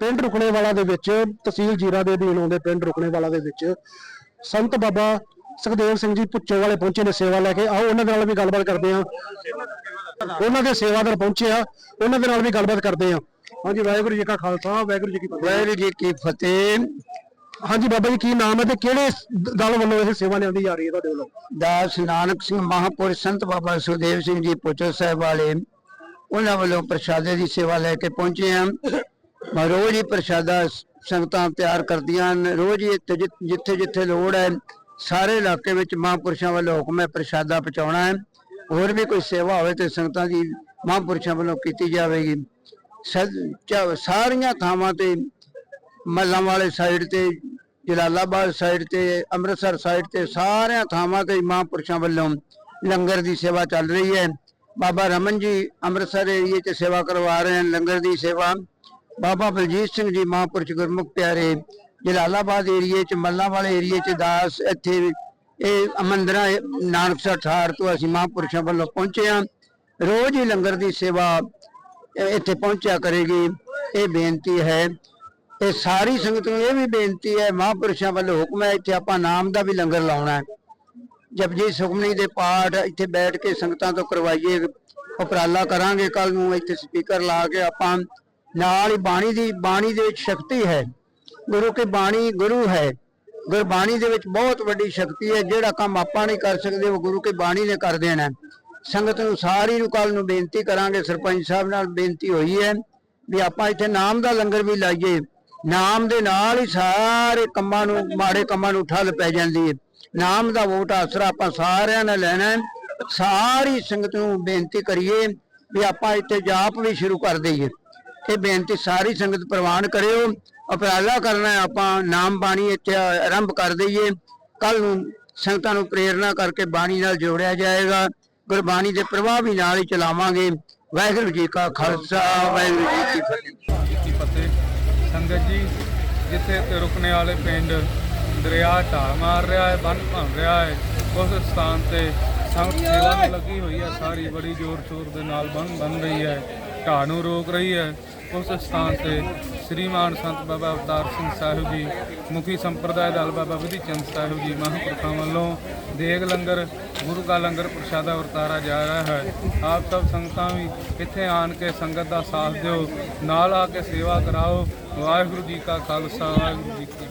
ਪਿੰਡ ਰੁਕਣੇ ਵਾਲਾ ਦੇ ਵਿੱਚ ਤਹਿਸੀਲ ਜੀਰਾ ਦੇ ਅਧੀਨ ਆਉਂਦੇ ਪਿੰਡ ਰੁਕਣੇ ਵਾਲਾ ਦੇ ਵਿੱਚ ਸੰਤ ਬਾਬਾ ਸੁਖਦੇਵ ਸਿੰਘ ਜੀ ਪੁੱਚੋ ਵਾਲੇ ਪਹੁੰਚੇ ਨੇ ਸੇਵਾ ਲੈ ਕੇ। ਆਓ ਉਹਨਾਂ ਦੇ ਨਾਲ ਵੀ ਗੱਲਬਾਤ ਕਰਦੇ ਆ ਉਹਨਾਂ ਦੇ ਸੇਵਾਦਾਰ ਪਹੁੰਚੇ ਆ ਉਹਨਾਂ ਦੇ ਨਾਲ ਵੀ ਗੱਲਬਾਤ ਕਰਦੇ ਆ ਹਾਂਜੀ ਵਾਹਿਗੁਰੂ ਜੀ ਕਾ ਖਾਲਸਾ ਵਾਹਿਗੁਰੂ ਜੀ ਕੀ ਫਤਿਹ। ਵਾਹਿਗੁਰੂ ਜੀ ਕੀ ਫਤਿਹ। ਹਾਂਜੀ ਬਾਬਾ ਜੀ ਕੀ ਨਾਮ ਹੈ ਤੇ ਕਿਹੜੇ ਦਲ ਵੱਲੋਂ ਇਹ ਸੇਵਾ ਲਿਆਂਦੀ ਜਾ ਰਹੀ ਹੈ ਤੁਹਾਡੇ ਵੱਲੋਂ? ਦਾਸ ਨਾਨਕ ਸਿੰਘ ਮਹਾਪੁਰਸ਼ ਸੰਤ ਬਾਬਾ ਸੁਖਦੇਵ ਸਿੰਘ ਜੀ ਪੁੱਛੋ ਸਾਹਿਬ ਵਾਲੇ ਉਹਨਾਂ ਵੱਲੋਂ ਪ੍ਰਸ਼ਾਦੇ ਦੀ ਸੇਵਾ ਲੈ ਕੇ ਪਹੁੰਚੇ ਹਾਂ। ਮੈਂ ਰੋਜ਼ ਹੀ ਪ੍ਰਸ਼ਾਦਾ, ਸੰਗਤਾਂ ਤਿਆਰ ਕਰਦੀਆਂ ਹਨ। ਰੋਜ਼ ਹੀ ਇੱਥੇ ਜਿ- ਜਿੱਥੇ ਜਿੱਥੇ ਲੋੜ ਹੈ, ਸਾਰੇ ਇਲਾਕੇ ਵਿੱਚ ਮਹਾਂਪੁਰਸ਼ਾਂ ਵੱਲੋਂ ਹੁਕਮ ਹੈ, ਪ੍ਰਸ਼ਾਦਾ ਪਹੁੰਚਾਉਣਾ ਹੈ। ਹੋਰ ਵੀ ਕੋਈ ਸੇਵਾ ਹੋਵੇ ਤੇ ਸੰਗਤਾਂ ਦੀ ਮਹਾਂਪੁਰਸ਼ਾਂ ਵੱਲੋਂ ਕੀਤੀ ਜਾਵੇਗੀ। ਸਦ- ਚਾ- ਸਾਰੀਆਂ ਥਾਵਾਂ ਤੇ ਮੱਲਾਂ ਵਾਲੇ ਸਾਈਡ ਤੇ, ਜਲਾਲਾਬਾਦ ਸਾਈਡ ਤੇ, ਅੰਮ੍ਰਿਤਸਰ ਸਾਈਡ ਤੇ ਸਾਰਿਆਂ ਥਾਵਾਂ ਤੇ ਮਹਾਂਪੁਰਸ਼ਾਂ ਵੱਲੋਂ ਲੰਗਰ ਦੀ ਸੇਵਾ ਚੱਲ ਰਹੀ ਹੈ। ਬਾਬਾ ਰਮਨ ਜੀ ਅੰਮ੍ਰਿਤਸਰ ਏਰੀਏ 'ਚ ਸੇਵਾ ਕਰਵਾ ਰਹੇ ਹਨ। ਲੰਗਰ ਦੀ ਸੇਵਾ ਬਾਬਾ ਬਲਜੀਤ ਸਿੰਘ ਜੀ ਮਹਾਂਪੁਰਸ਼ ਗੁਰਮੁਖ ਪਿਆਰੇ, ਜਲਾਲਾਬਾਦ ਏਰੀਏ 'ਚ ਮੱਲਾਂ ਵਾਲੇ ਏਰੀਏ 'ਚ ਦਾਸ, ਇੱਥੇ ਇਹ ਮੰਦਰਾਂ ਨਾਨਕਸਰ ਠਾਰ ਤੋਂ ਅਸੀਂ ਮਹਾਂਪੁਰਸ਼ਾਂ ਵੱਲੋਂ ਪਹੁੰਚੇ ਹਾਂ। ਰੋਜ਼ ਹੀ ਲੰਗਰ ਦੀ ਸੇਵਾ ਇੱਥੇ ਪਹੁੰਚਿਆ ਕਰੇਗੀ। ਇਹ ਬੇਨਤੀ ਹੈ, ਇਹ ਸਾਰੀ ਸੰਗਤ ਨੂੰ ਇਹ ਵੀ ਬੇਨਤੀ ਹੈ, ਮਹਾਂਪੁਰਸ਼ਾਂ ਵੱਲੋਂ ਹੁਕਮ ਹੈ, ਇੱਥੇ ਆਪਾਂ ਨਾਮ ਦਾ ਵੀ ਲੰਗਰ ਲਾਉਣਾ ਹੈ। ਜਪਜੀ ਸੁਖਮਨੀ ਦੇ ਪਾਠ ਇੱਥੇ ਬੈਠ ਕੇ ਸੰਗਤਾਂ ਤੋਂ ਕਰਵਾਈਏ, ਉਪਰਾਲਾ ਕਰਾਂਗੇ ਕੱਲ ਨੂੰ, ਇੱਥੇ ਸਪੀਕਰ ਲਾ ਕੇ ਆਪਾਂ ਨਾਲ ਹੀ ਬਾਣੀ ਦੀ, ਬਾਣੀ ਦੇ ਵਿੱਚ ਸ਼ਕਤੀ ਹੈ। ਗੁਰੂ ਕੀ ਬਾਣੀ ਗੁਰੂ ਹੈ। ਗੁਰਬਾਣੀ ਦੇ ਵਿੱਚ ਬਹੁਤ ਵੱਡੀ ਸ਼ਕਤੀ ਹੈ। ਜਿਹੜਾ ਕੰਮ ਆਪਾਂ ਨਹੀਂ ਕਰ ਸਕਦੇ, ਉਹ ਗੁਰੂ ਕੀ ਬਾਣੀ ਨੇ ਕਰ ਦੇਣਾ ਸੰਗਤ ਨੂੰ ਸਾਰੀ ਨੂੰ ਕੱਲ ਨੂੰ ਬੇਨਤੀ ਕਰਾਂਗੇ, ਸਰਪੰਚ ਸਾਹਿਬ ਨਾਲ ਬੇਨਤੀ ਹੋਈ ਹੈ ਵੀ ਆਪਾਂ ਇੱਥੇ ਨਾਮ ਦਾ ਲੰਗਰ ਵੀ ਲਾਈਏ। ਨਾਮ ਦੇ ਨਾਲ ਹੀ ਸਾਰੇ ਕੰਮਾਂ ਨੂੰ, ਮਾੜੇ ਕੰਮਾਂ ਨੂੰ ਠੱਲ ਪੈ ਜਾਂਦੀ ਹੈ। ਨਾਮ ਦਾ ਵੋਟ ਆਸਰਾ ਆਪਾਂ ਸਾਰਿਆਂ ਨੇ ਲੈਣਾ ਸਾਰੀ ਸੰਗਤ ਨੂੰ ਬੇਨਤੀ ਕਰੀਏ ਵੀ ਆਪਾਂ ਇੱਥੇ ਜਾਪ ਵੀ ਸ਼ੁਰੂ ਕਰ ਦਈਏ। ਇਹ ਬੇਨਤੀ ਸਾਰੀ ਸੰਗਤ ਪ੍ਰਵਾਨ ਕਰਿਓ। ਉਪਰਾਲਾ ਕਰਨਾ ਆਪਾਂ ਨਾਮ ਬਾਣੀ ਇੱਥੇ ਆਰੰਭ ਕਰ ਦਈਏ। ਕੱਲ ਨੂੰ ਸੰਗਤਾਂ ਨੂੰ ਪ੍ਰੇਰਣਾ ਕਰਕੇ ਬਾਣੀ ਨਾਲ ਜੋੜਿਆ ਜਾਏਗਾ। ਗੁਰਬਾਣੀ ਦੇ ਪ੍ਰਵਾਹ ਵੀ ਨਾਲ ਹੀ ਚਲਾਵਾਂਗੇ। ਵਾਹਿਗੁਰੂ ਜੀ ਕਾ ਖਾਲਸਾ, ਵਾਹਿਗੁਰੂ ਜੀ ਕੀ ਫਤਿਹ। ਸੰਗਤ ਜੀ, ਜਿੱਥੇ ਤੇ ਰੁਕਣੇ ਵਾਲੇ ਪਿੰਡ ਦਰਿਆ ਢਾਲ ਮਾਰ ਰਿਹਾ ਹੈ, ਬੰਨ ਭੰਨ ਰਿਹਾ ਹੈ, ਉਸ ਸਥਾਨ ਤੇ ਸੰਗਤ ਸੇਵਾ ਲੱਗੀ ਹੋਈ ਹੈ। ਸਾਰੀ ਬੜੀ ਜ਼ੋਰ ਸ਼ੋਰ ਦੇ ਨਾਲ ਬੰਨ ਬੰਨ ਰਹੀ ਹੈ। ਢਾਹ ਨੂੰ ਰੋਕ ਰਹੀ ਹੈ। ਉਸ ਸਥਾਨ ਤੇ ਸ੍ਰੀਮਾਨ ਸੰਤ ਬਾਬਾ ਅਵਤਾਰ ਸਿੰਘ ਸਾਹਿਬ ਜੀ, ਮੁਖੀ ਸੰਪਰਦਾਇ ਦਲ ਬਾਬਾ ਵਿਧੀ ਚੰਦ ਸਾਹਿਬ ਜੀ ਮਹਾਂਪੁਰਖਾਂ ਵੱਲੋਂ ਦੇਗ ਲੰਗਰ, ਗੁਰੂ ਕਾ ਲੰਗਰ ਪ੍ਰਸ਼ਾਦਾ ਵਰਤਾਰਾ ਜਾ ਰਿਹਾ ਹੈ। ਆਪ ਸਭ ਸੰਗਤਾਂ ਵੀ ਇੱਥੇ ਆਣ ਕੇ ਸੰਗਤ ਦਾ ਸਾਥ ਦਿਓ, ਨਾਲ ਆ ਕੇ ਸੇਵਾ ਕਰਾਓ। ਵਾਹਿਗੁਰੂ ਜੀ ਕਾ ਖਾਲਸਾ, ਵਾਹਿਗੁਰੂ ਜੀ ਕੀ